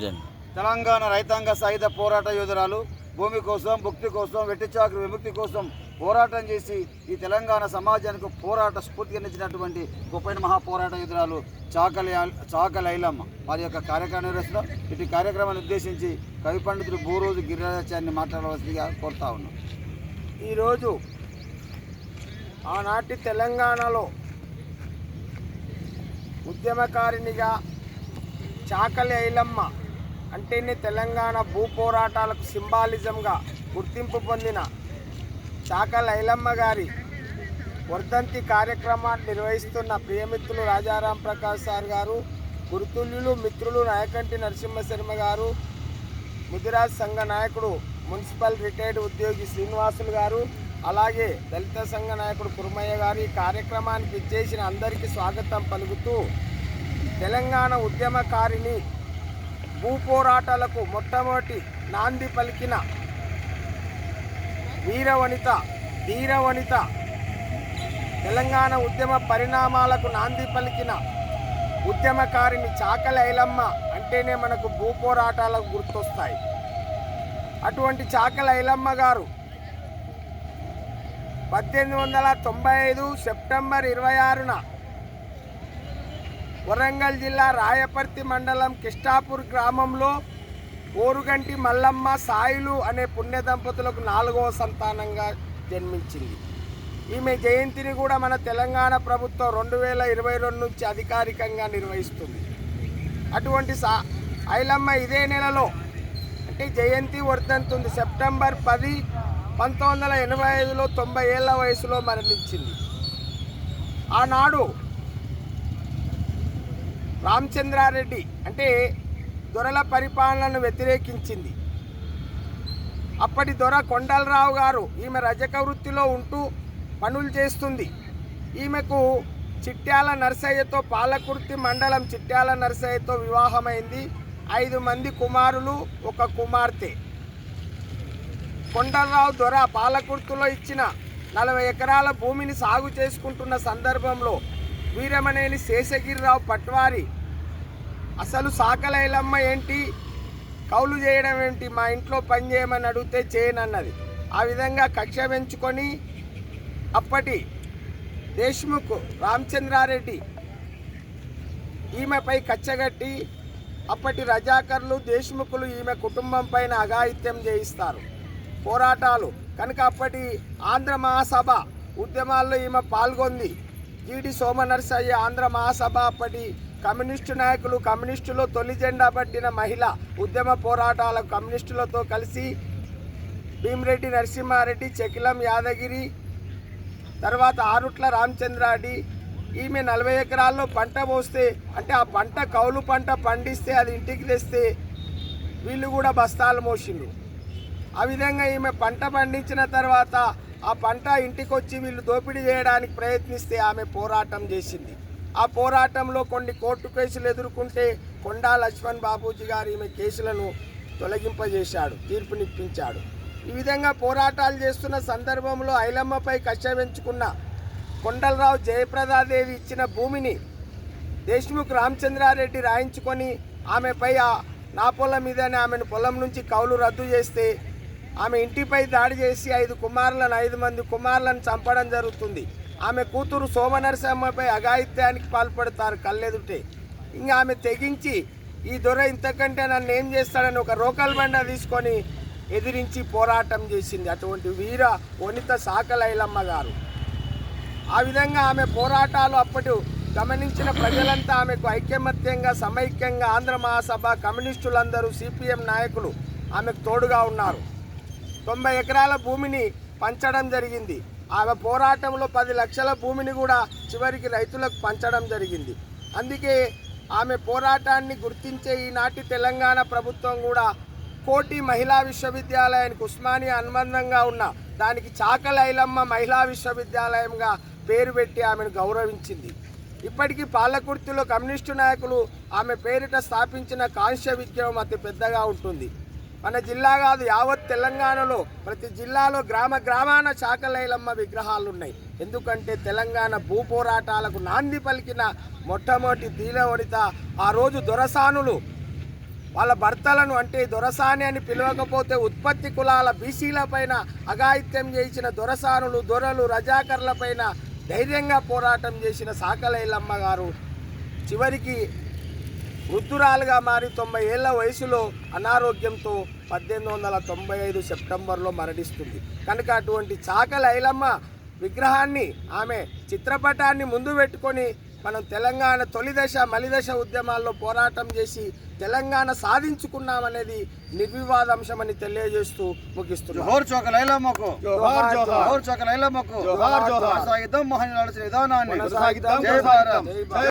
జన్. తెలంగాణ రైతాంగ సాయుధ పోరాట యోధురాలు భూమి కోసం భుక్తి కోసం వెట్టి చాకరి విముక్తి కోసం పోరాటం చేసి ఈ తెలంగాణ సమాజానికి పోరాట స్ఫూర్తినిచ్చినటువంటి గొప్పైన మహా పోరాట యోధురాలు చాకలి చాకలి ఐలమ్మ. వారి యొక్క కార్యక్రమం నిర్వహిస్తున్నాం. ఇటు కార్యక్రమాన్ని ఉద్దేశించి కవి పండితుడు బోరోజు గిరిరాజాచార్యని మాట్లాడవలసిందిగా కోరుతా ఉన్నాం. ఈరోజు ఆనాటి తెలంగాణలో ఉద్యమకారినిగా చాకలి ఐలమ్మ అంటేనే తెలంగాణ భూ పోరాటాలకు సింబాలిజంగా గుర్తింపు పొందిన చాకలి లైలమ్మ గారి వర్ధంతి కార్యక్రమాన్ని నిర్వహిస్తున్న ప్రియమిత్రులు రాజారాం ప్రకాష్ సార్ గారు గురుతుల్యులు మిత్రులు నాయకంటి నరసింహశర్మ గారు ముదిరాజ్ సంఘ నాయకుడు మున్సిపల్ రిటైర్డ్ ఉద్యోగి శ్రీనివాసులు గారు అలాగే దళిత సంఘ నాయకుడు కురుమయ్య గారు ఈ కార్యక్రమానికి ఇచ్చేసిన అందరికీ స్వాగతం పలుకుతూ తెలంగాణ ఉద్యమకారిని భూ పోరాటాలకు మొట్టమొదటి నాంది పలికిన వీరవనిత ధీరవనిత తెలంగాణ ఉద్యమ పరిణామాలకు నాంది పలికిన ఉద్యమకారిని చాకలి ఐలమ్మ అంటేనే మనకు భూ పోరాటాలకు గుర్తొస్తాయి. అటువంటి చాకల ఐలమ్మ గారు పద్దెనిమిది వందల తొంభై ఐదు సెప్టెంబర్ ఇరవై ఆరున వరంగల్ జిల్లా రాయపర్తి మండలం కిష్టాపూర్ గ్రామంలో ఓరుగంటి మల్లమ్మ సాయిలు అనే పుణ్య దంపతులకు నాలుగవ సంతానంగా జన్మించింది. ఈమె జయంతిని కూడా మన తెలంగాణ ప్రభుత్వం రెండు వేల ఇరవై రెండు నుంచి అధికారికంగా నిర్వహిస్తుంది. అటువంటి సా ఐలమ్మ ఇదే నెలలో అంటే జయంతి వర్ధంతుంది. సెప్టెంబర్ పది పంతొమ్మిది వందల ఎనభై ఐదులో తొంభై ఏళ్ళ వయసులో మరణించింది. ఆనాడు రామచంద్రారెడ్డి అంటే దొరల పరిపాలనను వ్యతిరేకించింది. అప్పటి దొర కొండలరావు గారు ఈమె రజక వృత్తిలో ఉంటూ పనులు చేస్తుంది. ఈమెకు చిట్యాల నర్సయ్యతో పాలకుర్తి మండలం చిట్యాల నర్సయ్యతో వివాహమైంది. ఐదు మంది కుమారులు ఒక కుమార్తె. కొండలరావు దొర పాలకుర్తిలో ఇచ్చిన నలభై ఎకరాల భూమిని సాగు చేసుకుంటున్న సందర్భంలో వీరమనేని శేషగిరిరావు పట్వారి. అసలు సాకలైలమ్మ ఏంటి? కౌలు చేయడం ఏంటి? మా ఇంట్లో పని చేయమని అడిగితే చేయనన్నది. ఆ విధంగా కక్ష పెంచుకొని అప్పటి దేశ్ముఖ్ రామచంద్రారెడ్డి ఈమెపై కచ్చగట్టి అప్పటి రజాకర్లు దేశ్ముఖులు ఈమె కుటుంబం పైన అఘాయిత్యం చేయిస్తారు. పోరాటాలు. కనుక అప్పటి ఆంధ్ర మహాసభ ఉద్యమాల్లో ఈమె పాల్గొంది. జీడి సోమనర్సయ్య ఆంధ్ర మహాసభాపతి కమ్యూనిస్టు నాయకులు కమ్యూనిస్టులో తొలి జెండా పట్టిన మహిళ ఉద్యమ పోరాటాల కమ్యూనిస్టులతో కలిసి భీమిరెడ్డి నరసింహారెడ్డి చెకిలం యాదగిరి తర్వాత ఆరుట్ల రామచంద్రారెడ్డి ఈమె నలభై ఎకరాల్లో పంట పోస్తే అంటే ఆ పంట కౌలు పంట పండిస్తే అది ఇంటికి తెస్తే వీళ్ళు కూడా బస్తాలు మోసిండ్రు. ఆ విధంగా ఈమె పంట పండించిన తర్వాత ఆ పంట ఇంటికి వచ్చి వీళ్ళు దోపిడీ చేయడానికి ప్రయత్నిస్తే ఆమె పోరాటం చేసింది. ఆ పోరాటంలో కొన్ని కోర్టు కేసులు ఎదుర్కొంటే కొండా లక్ష్మణ్ బాబూజీ గారు ఈమె కేసులను తొలగింపజేశాడు తీర్పునిప్పించాడు. ఈ విధంగా పోరాటాలు చేస్తున్న సందర్భంలో ఐలమ్మపై కక్ష పెంచుకున్న కొండలరావు జయప్రదాదేవి ఇచ్చిన భూమిని దేశ్ముఖ్ రామచంద్రారెడ్డి రాయించుకొని ఆమెపై ఆ నా పొలం మీదనే ఆమెను పొలం నుంచి కౌలు రద్దు చేస్తే ఆమె ఇంటిపై దాడి చేసి ఐదు కుమారులను ఐదు మంది కుమారులను చంపడం జరుగుతుంది. ఆమె కూతురు సోమనరసింహపై అఘాయిత్యానికి పాల్పడతారు కళ్ళెదుటే. ఇంకా ఆమె తెగించి ఈ దొర ఇంతకంటే నన్ను ఏం చేస్తాడని ఒక రోకల్ బండ తీసుకొని ఎదిరించి పోరాటం చేసింది అటువంటి వీర వనిత సాకలైలమ్మ గారు. ఆ విధంగా ఆమె పోరాటాలు అప్పటి గమనించిన ప్రజలంతా ఆమెకు ఐకమత్యంగా సమైక్యంగా ఆంధ్ర మహాసభ కమ్యూనిస్టులందరూ సిపిఎం నాయకులు ఆమెకు తోడుగా ఉన్నారు. తొంభై ఎకరాల భూమిని పంచడం జరిగింది. ఆమె పోరాటంలో పది లక్షల భూమిని కూడా చివరికి రైతులకు పంచడం జరిగింది. అందుకే ఆమె పోరాటాన్ని గుర్తించే ఈనాటి తెలంగాణ ప్రభుత్వం కూడా కోటి మహిళా విశ్వవిద్యాలయానికి ఉస్మానియా అనుబంధంగా ఉన్న దానికి చాకలైలమ్మ మహిళా విశ్వవిద్యాలయంగా పేరు పెట్టి ఆమెను గౌరవించింది. ఇప్పటికీ పాలకుర్తిలో కమ్యూనిస్టు నాయకులు ఆమె పేరిట స్థాపించిన కాంస్య విద్యం అతి పెద్దగా ఉంటుంది. మన జిల్లా కాదు యావత్ తెలంగాణలో ప్రతి జిల్లాలో గ్రామ గ్రామాన శాకలైలమ్మ విగ్రహాలు ఉన్నాయి ఎందుకంటే తెలంగాణ భూ పోరాటాలకు నాంది పలికిన మొట్టమొదటి దీనవనిత ఆ రోజు దొరసానులు. వాళ్ళ భర్తలను అంటే దొరసాని అని పిలవకపోతే ఉత్పత్తి కులాల బీసీల పైన అఘాయిత్యం చేసిన దొరసానులు దొరలు రజాకర్ల పైన ధైర్యంగా పోరాటం చేసిన సాకలైలమ్మ గారు చివరికి వృద్ధురాలుగా మారి తొంభై ఏళ్ళ వయసులో అనారోగ్యంతో పద్దెనిమిది వందల తొంభై ఐదు సెప్టెంబర్లో మరణిస్తుంది. కనుక అటువంటి చాకలి ఐలమ్మ విగ్రహాన్ని ఆమె చిత్రపటాన్ని ముందు పెట్టుకొని మనం తెలంగాణ తొలి దశ మలిదశ ఉద్యమాల్లో పోరాటం చేసి తెలంగాణ సాధించుకున్నామనేది నిర్వివాదాంశమని తెలియజేస్తూ ముగిస్తున్నాం.